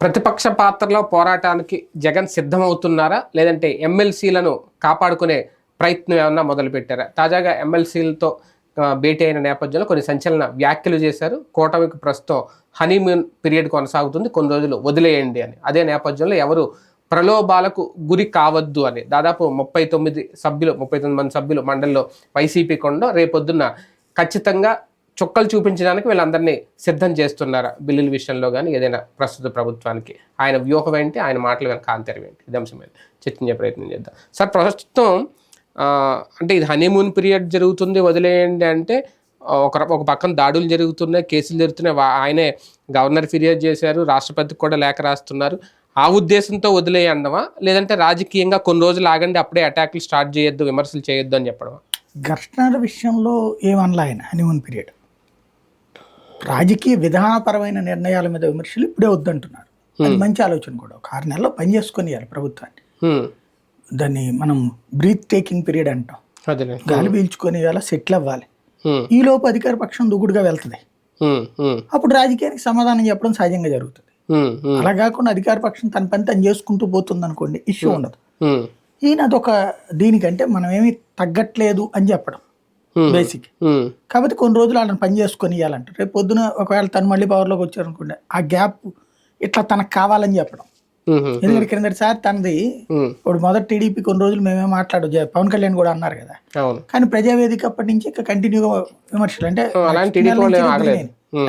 ప్రతిపక్ష పాత్రలో పోరాటానికి జగన్ సిద్ధమవుతున్నారా? లేదంటే ఎమ్మెల్సీలను కాపాడుకునే ప్రయత్నం ఏమన్నా మొదలు పెట్టారా తాజాగా ఎమ్మెల్సీలతో భేటీ అయిన నేపథ్యంలో కొన్ని సంచలన వ్యాఖ్యలు చేశారు. కూటమికి ప్రస్తుతం హనీమూన్ పీరియడ్ కొనసాగుతుంది. కొన్ని రోజులు వదిలేయండి అని. అదే నేపథ్యంలో ఎవరు ప్రలోభాలకు గురి కావద్దు అని. దాదాపు ముప్పై తొమ్మిది సభ్యులు ముప్పై తొమ్మిది మంది సభ్యులు మండలిలో వైసీపీ కొండ రేపొద్దున ఖచ్చితంగా చుక్కలు చూపించడానికి వీళ్ళందరినీ సిద్ధం చేస్తున్నారా బిల్లుల విషయంలో కానీ ఏదైనా ప్రస్తుత ప్రభుత్వానికి? ఆయన వ్యూహం ఏంటి? ఆయన మాటలు వెనక ఆంతర్యం ఏంటి? ఇది అంశం మీద చర్చించే ప్రయత్నం చేద్దాం. సార్ ప్రస్తుతం అంటే ఇది హనీమూన్ పీరియడ్ జరుగుతుంది వదిలేయండి అంటే ఒక ఒక పక్కన దాడులు జరుగుతున్నాయి కేసులు జరుగుతున్నాయి ఆయనే గవర్నర్ ఫిర్యాదు చేశారు రాష్ట్రపతికి కూడా లేఖ రాస్తున్నారు. ఆ ఉద్దేశంతో వదిలేయండమా? లేదంటే రాజకీయంగా కొన్ని రోజులు ఆగండి అప్పుడే అటాక్లు స్టార్ట్ చేయొద్దు విమర్శలు చేయొద్దు అని చెప్పడమా? ఘర్షణల విషయంలో ఏమనలా ఆయన హనీమూన్ పీరియడ్ రాజకీయ విధానపరమైన నిర్ణయాల మీద విమర్శలు ఇప్పుడే వద్దంటున్నారు. అది మంచి ఆలోచన కూడా. ఒక ఆరు నెలల్లో పని చేసుకొని ప్రభుత్వాన్ని. దాన్ని మనం బ్రీత్ టేకింగ్ పీరియడ్ అంటాం. గాలి పీల్చుకొని ఇవాళ సెటిల్ అవ్వాలి. ఈ లోపు అధికార పక్షం దూకుడుగా వెళ్తుంది. అప్పుడు రాజకీయానికి సమాధానం చెప్పడం సహజంగా జరుగుతుంది. అలా కాకుండా అధికార పక్షం తన పని తను చేసుకుంటూ పోతుంది అనుకోండి ఇష్యూ ఉండదు. ఈయన అదొక దీనికంటే మనం ఏమీ తగ్గట్లేదు అని చెప్పడం. బేసిక్ హ్మ్. కాబట్టి కొన్ని రోజులు వాళ్ళని పని చేసుకొని ఇవ్వాలంట రేపు పొద్దున ఒకవేళ తను మళ్ళీ పవర్లోకి వచ్చారనుకోండి ఆ గ్యాప్ ఇట్లా తనకు కావాలని చెప్పడం. హ్మ్. ఎందుకంటే క్రిందటిసారి తనది. ఇప్పుడు మొదటి టీడీపీ కొన్ని రోజులు మేమే మాట్లాడు పవన్ కళ్యాణ్ కూడా అన్నారు కదా కానీ ప్రజావేదిక అప్పటి నుంచి ఇంకా కంటిన్యూగా విమర్శలు అంటే.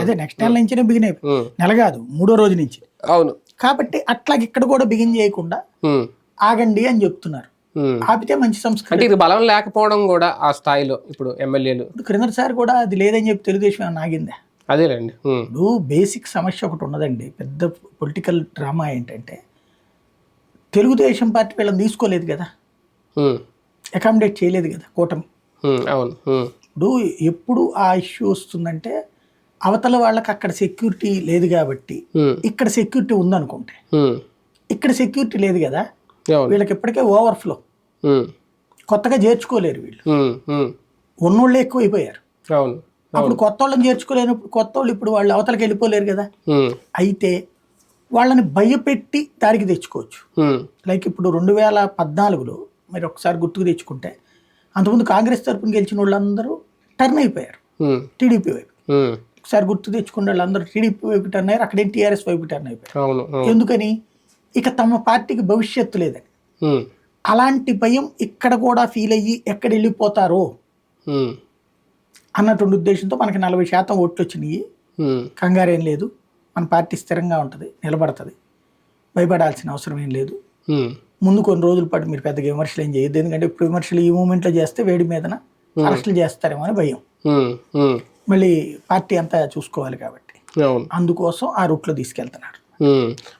అదే నెక్స్ట్ నెల నుంచినే బిగిన్ అయిపోయి. నెల కాదు మూడో రోజు నుంచి అవును కాబట్టి అట్లాగే ఇక్కడ కూడా బిగిన్ చేయకుండా. ఆగండి అని చెప్తున్నారు. ఆపితే మంచి సంస్కృతి అంటే ఇది బలం లేకపోవడం కూడా ఆ స్థాయిలో ఇప్పుడు ఎమ్మెల్యేలు ఇప్పుడు క్రిందటిసారి కూడా అది లేదని చెప్పి తెలుగుదేశం ఆగిందా అదేలేండి. ఇప్పుడు బేసిక్ సమస్య ఒకటి ఉన్నదండి పెద్ద పొలిటికల్ డ్రామా ఏంటంటే తెలుగుదేశం పార్టీ వీళ్ళని తీసుకోలేదు కదా. అకామిడేట్ చేయలేదు కదా కూటమి. అవును. ఇప్పుడు ఎప్పుడు ఆ ఇష్యూ వస్తుందంటే అవతల వాళ్ళకి అక్కడ సెక్యూరిటీ లేదు కాబట్టి. ఇక్కడ సెక్యూరిటీ ఉందనుకుంటే. ఇక్కడ సెక్యూరిటీ లేదు కదా వీళ్ళకి ఇప్పటికే ఓవర్ఫ్లో. కొత్తగా చేర్చుకోలేరు వీళ్ళు. ఉన్నోళ్ళే ఎక్కువైపోయారు అవును అప్పుడు కొత్త వాళ్ళని చేర్చుకోలేనప్పుడు కొత్త వాళ్ళు ఇప్పుడు వాళ్ళు అవతలకి వెళ్ళిపోలేరు కదా. అయితే వాళ్ళని భయపెట్టి దారికి తెచ్చుకోవచ్చు. లైక్ ఇప్పుడు రెండు వేల పద్నాలుగులో మీరు ఒకసారి గుర్తుకు తెచ్చుకుంటే అంతకుముందు కాంగ్రెస్ తరపున గెలిచిన వాళ్ళందరూ టర్న్ అయిపోయారు. టీడీపీ వైపు. ఒకసారి గుర్తు తెచ్చుకున్న వాళ్ళందరూ టీడీపీ వైపు టర్న్ అయ్యారు అక్కడేం టీఆర్ఎస్ వైపు టర్న్ అయిపోయారు. ఎందుకని ఇక తమ పార్టీకి భవిష్యత్తు లేదని. అలాంటి భయం ఇక్కడ కూడా ఫీల్ అయ్యి ఎక్కడ వెళ్ళిపోతారో. అన్నటువంటి ఉద్దేశంతో మనకి నలభై శాతం ఓట్లు వచ్చినాయి. కంగారేం లేదు మన పార్టీ స్థిరంగా ఉంటుంది నిలబడుతుంది భయపడాల్సిన అవసరం ఏం లేదు. ముందు కొన్ని రోజుల పాటు మీరు పెద్దగా విమర్శలు ఏం చేయొద్దు ఎందుకంటే ఇప్పుడు విమర్శలు ఈ మూమెంట్లో చేస్తే వేడి మీదన అరెస్టులు చేస్తారేమో అని భయం. మళ్ళీ పార్టీ అంతా చూసుకోవాలి కాబట్టి అందుకోసం ఆ రూట్లో తీసుకెళ్తున్నారు.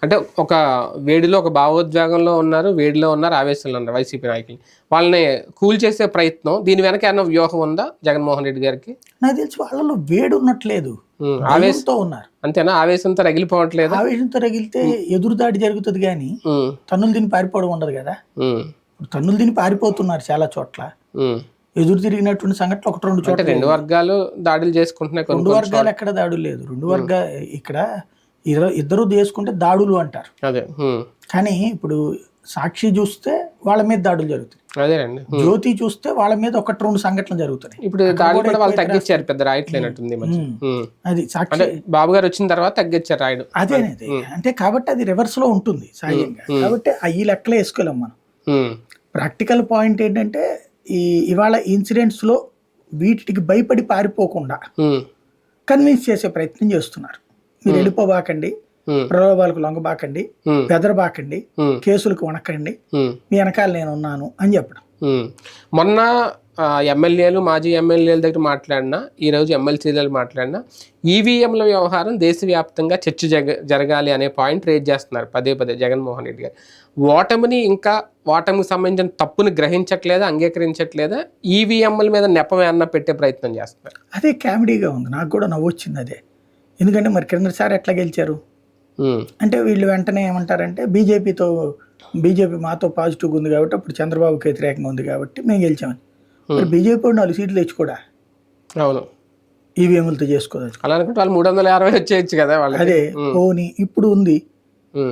అంటే ఒక వేడిలో ఒక భావోద్వేగంలో ఉన్నారు వేడిలో ఉన్నారు ఆవేశంలో ఉన్నారు వైసీపీ నాయకులు. వాళ్ళని కూల్ చేసే ప్రయత్నం దీని వెనక ఏమన్నా వ్యూహం ఉందా జగన్మోహన్ రెడ్డి గారికి? నాకు తెలిసి వాళ్ళలో వేడి ఉన్నట్లేదు. హ్మ్. ఆవేశం భయంతో ఉన్నారు. అంతేనా? ఆవేశంతో రగిలిపోవట్లేదా? ఆవేశంతో రగిలితే ఎదురుదాడి జరుగుతుంది కానీ. తన్నులు తిని పారిపోవడం ఉండదు కదా. తన్నులు తిని పారిపోతున్నారు చాలా చోట్ల. ఎదురు తిరిగినటువంటి సంఘటనలు ఒకటి రెండు చోట్ల రెండు వర్గాలు దాడులు చేసుకుంటున్నాయి రెండు వర్గాలు ఎక్కడ దాడులు లేదు. రెండు వర్గా ఇక్కడ ఇద్దరు చేసుకుంటే దాడులు అంటారు. అదే. కానీ ఇప్పుడు సాక్షి చూస్తే వాళ్ళ మీద దాడులు జరుగుతాయి. అదేనండి. జ్యోతి చూస్తే వాళ్ళ మీద ఒకటి రెండు సంఘటనలు జరుగుతున్నాయి ఇప్పుడు కూడా వాళ్ళు తగ్గించారు పెద్ద రాయట్లేనట్టుంది. అది సాక్షి అంటే బాబు గారు వచ్చిన తర్వాత తగ్గించారు రాయడం. అదేనేది అంటే కాబట్టి అది రివర్స్లో ఉంటుంది సహజంగా కాబట్టి ఈ లెక్కలే వేసుకోలేం మనం. ప్రాక్టికల్ పాయింట్ ఏంటంటే ఈ ఇవాళ ఇన్సిడెంట్స్లో వీటికి భయపడి పారిపోకుండా. కన్విన్స్ చేసే ప్రయత్నం చేస్తున్నారు. మీరు వెళ్ళిపోబాకండి. హ్మ్. ప్రలోభాలకు లొంగబాకండి. బెదరబాకండి. కేసులకు వణకండి. మీ వెనకాల నేను ఉన్నాను అని చెప్పడం. మొన్న ఎమ్మెల్యేలు మాజీ ఎమ్మెల్యేల దగ్గర మాట్లాడినా ఈరోజు ఎమ్మెల్సీలు మాట్లాడినా ఈవీఎంల వ్యవహారం దేశవ్యాప్తంగా చర్చ జగ జరగాలి అనే పాయింట్ రేజ్ చేస్తున్నారు పదే పదే జగన్మోహన్ రెడ్డి గారు. ఓటమిని ఇంకా ఓటమికి సంబంధించిన తప్పుని గ్రహించట్లేదా అంగీకరించట్లేదా? ఈవీఎంల మీద నెపం ఏమన్నా పెట్టే ప్రయత్నం చేస్తున్నారు? అదే కామెడీగా ఉంది. నాకు కూడా నవ్వు వచ్చింది అదే. ఎందుకంటే మరి క్రిందసారి ఎట్లా గెలిచారు. అంటే వీళ్ళు వెంటనే ఏమంటారంటే బీజేపీతో బీజేపీ మాతో పాజిటివ్గా ఉంది కాబట్టి అప్పుడు చంద్రబాబుకి వ్యతిరేకంగా ఉంది కాబట్టి మేము గెలిచామని. మరి బీజేపీ నాలుగు సీట్లు తెచ్చుకోడా? అవును. ఈవీఎంలతో చేసుకోవచ్చు. అలా అనుకుంటే వాళ్ళు మూడు వందల యాభై వచ్చేయచ్చు కదా వాళ్ళకి. అదే పోని ఇప్పుడు ఉంది.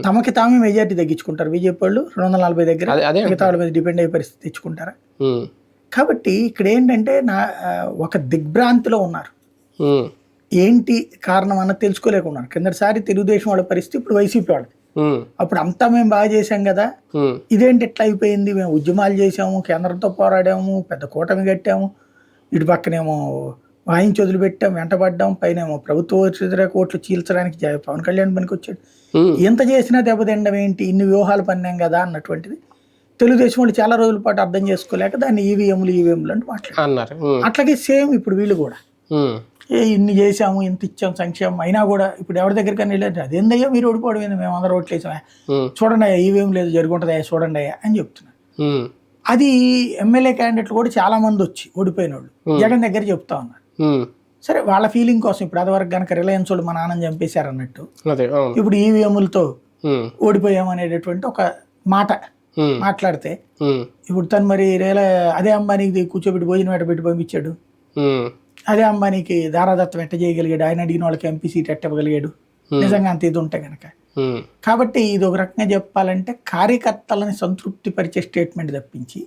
తమకి తామే మెజార్టీ తగ్గించుకుంటారు బీజేపీ వాళ్ళు రెండు వందల నలభై దగ్గర మిగతా వాళ్ళ మీద డిపెండ్ అయ్యే పరిస్థితి తెచ్చుకుంటారా? కాబట్టి ఇక్కడ ఏంటంటే నా ఒక దిగ్భ్రాంతిలో ఉన్నారు. ఏంటి కారణం అన్నది తెలుసుకోలేకున్నారు కిందటిసారి తెలుగుదేశం వాళ్ళ పరిస్థితి ఇప్పుడు వైసీపీ వాళ్ళది. అప్పుడు అంతా మేము బాగా చేశాం కదా. ఇదేంటి ఎట్లా అయిపోయింది? మేము ఉద్యమాలు చేసాము కేంద్రంతో పోరాడాము పెద్ద కూటమి కట్టాము ఇటు పక్కనేమో వాయించి వదిలిపెట్టాం వెంటబడ్డాం పైన ఏమో ప్రభుత్వ వ్యతిరేక ఓట్లు చీల్చడానికి పవన్ కళ్యాణ్ పనికి వచ్చాడు ఎంత చేసినా దెబ్బతిండం ఏంటి? ఇన్ని వ్యూహాలు పన్నాం కదా అన్నటువంటిది. తెలుగుదేశం వాళ్ళు చాలా రోజుల పాటు అర్థం చేసుకోలేక దాన్ని ఈవీఎంలు ఈవీఎంలు అంటూ మాట్లాడారు. అట్లాగే సేమ్ ఇప్పుడు వీళ్ళు కూడా. ఏ ఇన్ని చేసాము ఇంత ఇచ్చాం సంక్షేమం అయినా కూడా ఇప్పుడు ఎవరి దగ్గరికైనా వెళ్ళారు అదేందయ్యా మీరు ఓడిపోవడం ఏంది? మేము అందరూ ఓట్లు వేసామా? చూడండి అయ్యా ఈవీఎం లేదు జరుగుంటుందయ్యా చూడండి అయ్యా అని చెప్తున్నారు. ఉమ్, అది ఎమ్మెల్యే క్యాండిడేట్లు కూడా చాలా మంది వచ్చి ఓడిపోయిన వాళ్ళు జగన్ దగ్గర చెప్తా ఉన్నారు. సరే వాళ్ళ ఫీలింగ్ కోసం ఇప్పుడు అదివరకు కనుక రిలయన్స్ వాళ్ళు మా నాన్నని చంపేశారు అన్నట్టు ఇప్పుడు ఈవీఎంలతో ఉమ్, ఓడిపోయాం అనేటటువంటి ఒక మాట మాట్లాడితే ఇప్పుడు తను మరి రేల అదే అంబానీకి కూర్చోబెట్టి భోజనం ఎట్ట పెట్టి పంపించాడు? అదే అంబానీకి దారాదత్తం ఎట్ట చేయగలిగాడు? ఆయన అడిగిన వాళ్ళకి ఎంపీ సీట్ ఎట్ట ఇవ్వగలిగాడు నిజంగా అంత ఇది ఉంటే కనుక కాబట్టి ఇది ఒక రకంగా చెప్పాలంటే కార్యకర్తలని సంతృప్తి పరిచే స్టేట్మెంట్ తప్పించి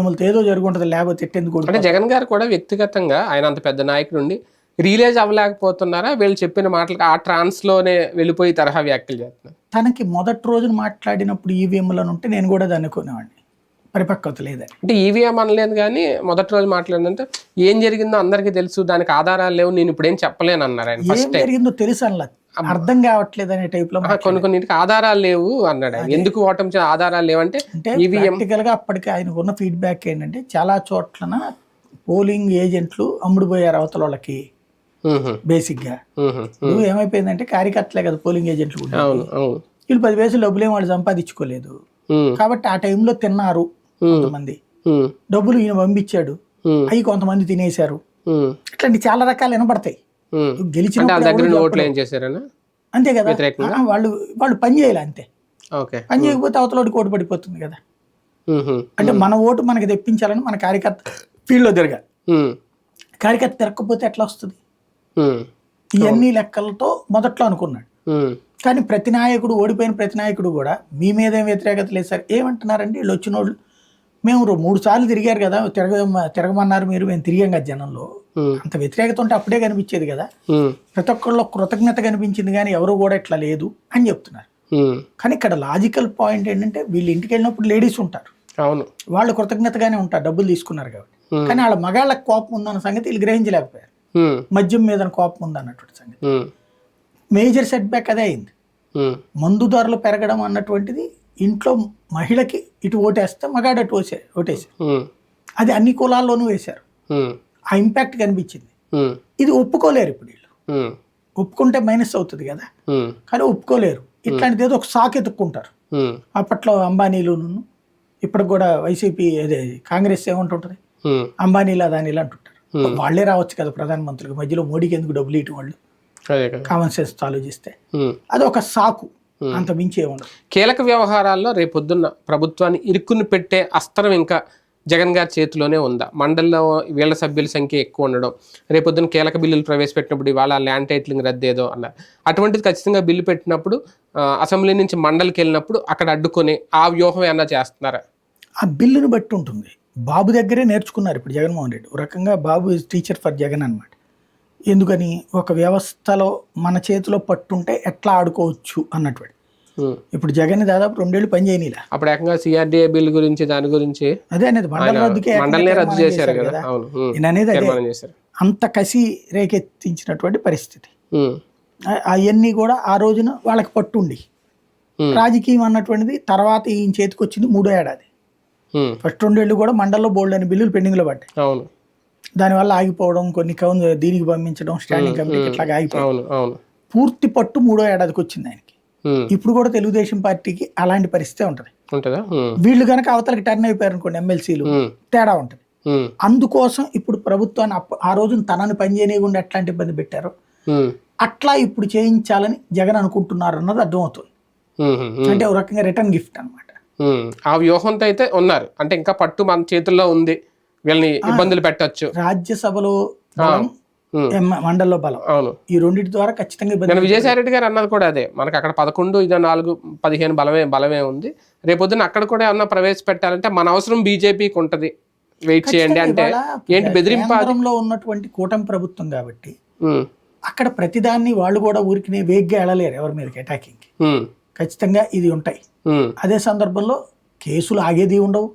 అమలుతో ఏదో జరుగుంటుంది లేకపోతే ఎట్టెందుకు అంటే జగన్ గారు కూడా వ్యక్తిగతంగా ఆయన అంత పెద్ద నాయకుడు ఉండి రిలీజ్ అవ్వలేకపోతున్నారా? వీళ్ళు చెప్పిన మాటలకు ఆ ట్రాన్స్లోనే వెళ్ళిపోయి తరహా వ్యాఖ్యలు చేస్తున్నారు. తనకి మొదటి రోజున మాట్లాడినప్పుడు ఈవీఎంలను ఉంటే నేను కూడా దాన్ని అనుకునేవాడిని పరిపక్వత లేదని అంటే ఈవీఎం అనలేదు కానీ మొదటి రోజు మాట్లాడిందంటే ఏం జరిగిందో అందరికీ తెలుసు దానికి ఆధారాలు లేవు నేను ఇప్పుడు ఏం చెప్పలేను అన్నారు ఆయన ఏం ఫస్ట్ జరిగిందో తెలుసు అనలా. అర్థం కావట్లేదు అనే టైప్లో. కొన్ని కొన్నింటికి ఆధారాలు లేవు అన్నాడు ఆయన. ఎందుకు ఓటమి ఆధారాలు లేవంటే అంటే ఈవీఎం ప్రాక్టికల్గా అప్పటికి ఆయనకు ఉన్న ఫీడ్బ్యాక్ ఏంటంటే చాలా చోట్లన పోలింగ్ ఏజెంట్లు అమ్ముడుపోయారు అవతల వాళ్ళకి. బేసిక్గా ఇప్పుడు ఏమైపోయిందంటే కార్యకర్తలే కదా పోలింగ్ ఏజెంట్లు కూడా అవును అవును. వీళ్ళు పది పైసలు డబ్బులు ఏం వాళ్ళు సంపాదించుకోలేదు. కాబట్టి ఆ టైంలో తిన్నారు. కొంతమంది. డబ్బులు ఈయన పంపించాడు. అవి కొంతమంది తినేశారు. ఇట్లాంటి చాలా రకాలు వినపడతాయి. గెలిచిన అంతే కదా? వాళ్ళు వాళ్ళు పని చేయాలి అంతే. పని చేయకపోతే అవతల కోటు పడిపోతుంది కదా? అంటే మన ఓటు మనకి తెప్పించాలని మన కార్యకర్త ఫీల్డ్లో తిరగాలి. కార్యకర్త తిరగకపోతే ఎట్లా వస్తుంది? ఇవన్నీ లెక్కలతో మొదట్లో అనుకున్నాడు. కానీ ప్రతి నాయకుడు ఓడిపోయిన ప్రతి నాయకుడు కూడా మీ మీద ఏం వ్యతిరేకత లేదు సార్. ఏమంటున్నారండి? వీళ్ళు వచ్చిన వాళ్ళు మేము మూడు సార్లు తిరిగారు కదా తిరగ తిరగమన్నారు మీరు మేము తిరిగాం కదా జనంలో. అంత వ్యతిరేకత ఉంటే అప్పుడే కనిపించేది కదా. ప్రతి ఒక్కరిలో కృతజ్ఞత కనిపించింది కానీ ఎవరు కూడా ఇట్లా లేదు అని చెప్తున్నారు. కానీ ఇక్కడ లాజికల్ పాయింట్ ఏంటంటే వీళ్ళు ఇంటికి వెళ్ళినప్పుడు లేడీస్ ఉంటారు. అవును. వాళ్ళు కృతజ్ఞతగానే ఉంటారు డబ్బులు తీసుకున్నారు కాబట్టి. కానీ వాళ్ళ మగాళ్ళకి కోపం ఉందన్న సంగతి వీళ్ళు గ్రహించలేకపోయారు. మద్యం మీద కోపం ఉందన్నటువంటి సంగతి. మేజర్ సెట్ బ్యాక్ అదే అయింది. మందు ధరలు పెరగడం అన్నటువంటిది ఇంట్లో మహిళకి ఇటు ఓటేస్తే మగాడు అటు ఓసే ఓటేసారు ఉమ్, అది అన్ని కులాల్లోనూ వేశారు. ఆ ఇంపాక్ట్ కనిపించింది. ఇది ఒప్పుకోలేరు ఇప్పుడు వీళ్ళు. ఒప్పుకుంటే మైనస్ అవుతుంది కదా. కానీ ఒప్పుకోలేరు. ఇట్లాంటిది ఏదో ఒక సాకు ఎత్తుక్కుంటారు. అప్పట్లో అంబానీలు ఇప్పటికి కూడా వైసీపీ అదే కాంగ్రెస్ ఏమంటుంటుంది? అంబానీలు అదానీలు అంటుంటారు. వాళ్ళే రావచ్చు కదా ప్రధానమంత్రికి. మధ్యలో మోడీకి ఎందుకు డబ్బులు ఇవ్వటం వాళ్ళు? కామన్ సెన్స్ ఆలోచిస్తే. అది ఒక సాకు. అంత మించి కీలక వ్యవహారాల్లో రేపొద్దున్న ప్రభుత్వాన్ని ఇరుక్కుని పెట్టే అస్త్రం ఇంకా జగన్ గారి చేతిలోనే ఉందా? మండలిలో వీళ్ళ సభ్యుల సంఖ్య ఎక్కువ ఉండడం రేపొద్దున కీలక బిల్లులు ప్రవేశపెట్టినప్పుడు ఇవాళ ల్యాండ్ టైటిలింగ్ రద్దేదో అన్నారు అటువంటిది ఖచ్చితంగా బిల్లు పెట్టినప్పుడు అసెంబ్లీ నుంచి మండలికి వెళ్ళినప్పుడు అక్కడ అడ్డుకొని ఆ వ్యూహం ఏమన్నా చేస్తున్నారా? ఆ బిల్లును బట్టి ఉంటుంది. బాబు దగ్గరే నేర్చుకున్నారు ఇప్పుడు జగన్మోహన్ రెడ్డి. ఒక రకంగా Babu is teacher for Jagan అన్నమాట. ఎందుకని? ఒక వ్యవస్థలో మన చేతిలో పట్టుంటే ఎట్లా ఆడుకోవచ్చు అన్నటువంటి. ఇప్పుడు జగన్ దాదాపు రెండేళ్ళు పని చేయనీలా. అప్పుడు ఏకంగా సిఆర్డీఏ బిల్ గురించి దాని గురించి అదే అనేది మండల రద్దుకే మండలినే రద్దు చేశారు కదా. అవును అనేది అంత కసి రేకెత్తించినటువంటి పరిస్థితి. అవన్నీ కూడా ఆ రోజున వాళ్ళకి పట్టుండి. రాజకీయం అన్నటువంటిది తర్వాత ఈయన చేతికి వచ్చింది మూడో ఏడాది. ఫస్ట్ రెండేళ్ళు కూడా మండల్లో బోల్డ్ అని బిల్లులు పెండింగ్లో పడ్డాయి. అవును. దానివల్ల ఆగిపోవడం కొన్ని కౌన్ దీనికి పంపించడం స్టాండింగ్ కమిటీకి ఇట్లా ఆగిపోవడం పూర్తి పట్టు మూడో ఏడాదికి వచ్చింది ఆయనకి. ఇప్పుడు కూడా తెలుగుదేశం పార్టీకి అలాంటి పరిస్థితి ఉంటుంది. వీళ్ళు కనుక అవతలకి టర్న్ అయిపోయారు అనుకోండి ఎమ్మెల్సీలు. తేడా ఉంటుంది. అందుకోసం ఇప్పుడు ప్రభుత్వాన్ని ఆ రోజున తనని పనిచేయకుండా ఎట్లాంటి ఇబ్బంది పెట్టారో. అట్లా ఇప్పుడు చేయించాలని జగన్ అనుకుంటున్నారు అన్నది అర్థమవుతుంది. అంటే ఒక రకంగా రిటర్న్ గిఫ్ట్ అన్నమాట ఉమ్. ఆ వ్యూహంతో అయితే ఉన్నారు అంటే ఇంకా పట్టు మన చేతుల్లో ఉంది వీళ్ళని ఇబ్బందులు పెట్టొచ్చు రాజ్యసభలో బలం. అవును. ఈ రెండింటి ద్వారా ఖచ్చితంగా నేను విజయసాయి రెడ్డి గారు అన్నది కూడా అదే. మనకి అక్కడ పదకొండు ఇదో నాలుగు పదిహేను బలమే బలమే ఉంది. రేపొద్దున అక్కడ కూడా ఏమన్నా ప్రవేశపెట్టాలంటే మన అవసరం బీజేపీకి ఉంటది. వెయిట్ చేయండి అంటే ఏంటి బెదిరింపా అది? కేంద్రంలో ఉన్నటువంటి కూటమి ప్రభుత్వం కాబట్టి అక్కడ ప్రతిదాన్ని వాళ్ళు కూడా ఊరికి వేగ్గా వెళ్ళలేరు ఎవరి మీదకి అటాకింగ్ ఖచ్చితంగా ఇది ఉంటాయి. అదే సందర్భంలో కేసులు ఆగేది ఉండవు.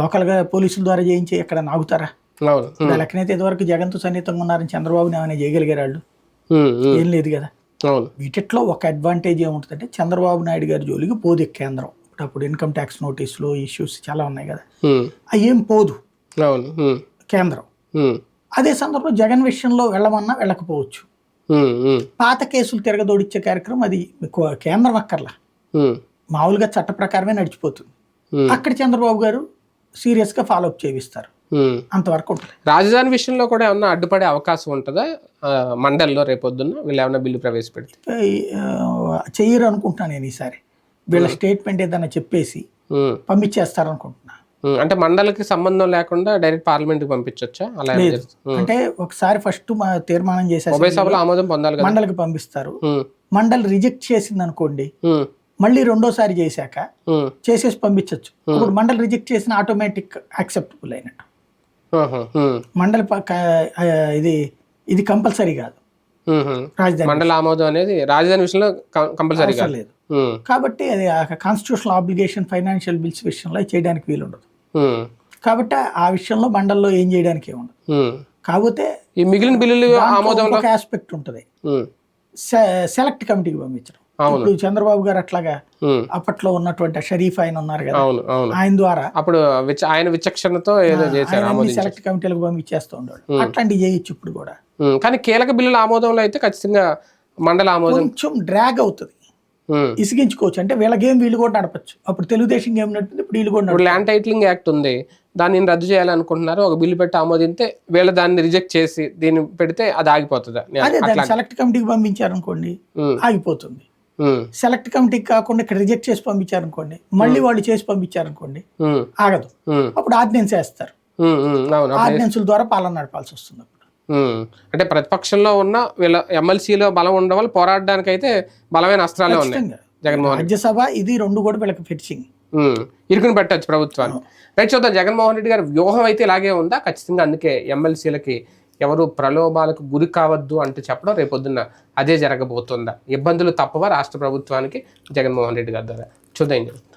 లోకల్గా పోలీసుల ద్వారా చేయించి ఎక్కడ నాగుతారా? అవును. లెక్కనైతే ఇదివరకు జగన్తో సన్నిహితంగా ఉన్నారని చంద్రబాబుని ఏమైనా చేయగలిగారు వాళ్ళు? ఏం లేదు కదా. అవును. వీటిట్లో ఒక అడ్వాంటేజ్ ఏముంటుందంటే చంద్రబాబు నాయుడు గారి జోలికి పోదు కేంద్రం. ఇప్పుడు అప్పుడు ఇన్కమ్ ట్యాక్స్ నోటీసులు ఇష్యూస్ చాలా ఉన్నాయి కదా. అవి ఏం పోదు? అవును. కేంద్రం. అదే సందర్భంలో జగన్ విషయంలో వెళ్ళమన్నా వెళ్ళకపోవచ్చు. పాత కేసులు తిరగదోడిచ్చే కార్యక్రమం అది కేంద్రం అక్కర్లా. మామూలుగా చట్ట ప్రకారమే నడిచిపోతుంది. అక్కడ చంద్రబాబు గారు సీరియస్గా ఫాలో అప్ చేయిస్తారు. అంతవరకు ఉంటుంది. రాజధాని విషయంలో కూడా ఏమన్నా అడ్డుపడే అవకాశం ఉంటుందా? మండలిలో రేపొద్దున్న వీళ్ళు ఏమన్నా బిల్లు ప్రవేశపెడితే? చెయ్యరు అనుకుంటున్నాను నేను ఈసారి. వీళ్ళ స్టేట్మెంట్ ఏదైనా చెప్పేసి ఉమ్, పంపించేస్తారు అనుకుంటున్నా ఉమ్, అంటే మండలికి సంబంధం లేకుండా డైరెక్ట్ పార్లమెంట్కి పంపించవచ్చా అలా ఏమైనా. అంటే ఒకసారి ఫస్ట్ మా తీర్మానం ఉభయ సభలో ఆమోదం పొందాలి మండలికి పంపిస్తారు. మండలి రిజెక్ట్ చేసింది అనుకోండి మళ్ళీ రెండోసారి చేశాక చేసేసి పంపించవచ్చు ఇప్పుడు మండలి రిజెక్ట్ చేసిన ఆటోమేటిక్ యాక్సెప్టబుల్ అయినట్టు. మండలి ఇది ఇది కంపల్సరీ కాదు. రాజధాని మండల ఆమోదం అనేది రాజధాని విషయంలో కంపల్సరీగా అవసరం లేదు. కాబట్టి అది కాన్స్టిట్యూషనల్ ఆబ్లిగేషన్ ఫైనాన్షియల్ బిల్స్ విషయంలో చేయడానికి వీలు ఉండదు ఉమ్, కాబట్టి ఆ విషయంలో మండల్లో ఏం చేయడానికి ఏమి ఉండదు. ఉమ్. కాకపోతే ఈ మిగిలిన బిల్లులు ఆమోదంలో ఒక ఆస్పెక్ట్ ఉంటుంది. సెలెక్ట్ కమిటీకి పంపించడం. ఇప్పుడు చంద్రబాబు గారు అట్లాగా అప్పట్లో ఉన్నటువంటి షరీఫ్ ఆయన ఉన్నారు కదా ఆయన ద్వారా అప్పుడు ఆయన విచక్షణతో ఏదో చేశారు సెలెక్ట్ కమిటీలకు పంపించేస్తూ ఉన్నాడు అట్లాంటివి చేయొచ్చు ఇప్పుడు కూడా. కానీ కీలక బిల్లుల ఆమోదంలో అయితే ఖచ్చితంగా మండల ఆమోదం కొంచెం డ్రాగ్ అవుతుంది. ఇసిగించుకోవచ్చు. అంటే వీళ్ళ గేమ్ వీళ్ళు కూడా నడపచ్చు. అప్పుడు తెలుగుదేశం గేమ్ నడిపింది ఇప్పుడు వీళ్ళు కూడా ల్యాండ్ టైటిలింగ్ యాక్ట్ ఉంది. దాన్ని రద్దు చేయాలనుకుంటున్నారు. ఒక బిల్లు పెట్టి ఆమోదింతే వీళ్ళు దాన్ని రిజెక్ట్ చేసి దీన్ని పెడితే అది ఆగిపోతుంది? అదే సెలెక్ట్ కమిటీకి పంపించారనుకోండి ఆగిపోతుంది. సెలెక్ట్ కమిటీకి కాకుండా ఇక్కడ రిజెక్ట్ చేసి పంపించారనుకోండి మళ్ళీ వాళ్ళు చేసి పంపించారనుకోండి ఉమ్, ఆగదు. అప్పుడు ఆర్డినెన్స్ వేస్తారు. ఆర్డినెన్స్ల ద్వారా పాలన నడపాల్సి వస్తుంది అంటే ప్రతిపక్షంలో ఉన్న వీళ్ళ ఎమ్మెల్సీలో బలం ఉండడం వల్ల పోరాడడానికి అయితే బలమైన అస్త్రాలే ఉన్నాయి. జగన్మోహన్ రాజ్యసభ ఇది రెండు కూడా వీళ్ళకి ఫిట్చింగ్. ఇరుకుని పెట్టచ్చు ప్రభుత్వాన్ని. రైట్ చూద్దాం. జగన్మోహన్ రెడ్డి గారి వ్యూహం అయితే ఇలాగే ఉందా? ఖచ్చితంగా అందుకే ఎమ్మెల్సీలకి ఎవరు ప్రలోభాలకు గురి కావద్దు అంటే చెప్పడం రేపొద్దున్న అదే జరగబోతుందా? ఇబ్బందులు తప్పవా రాష్ట్ర ప్రభుత్వానికి? జగన్మోహన్ రెడ్డి గారి ద్వారా. చూద్దాం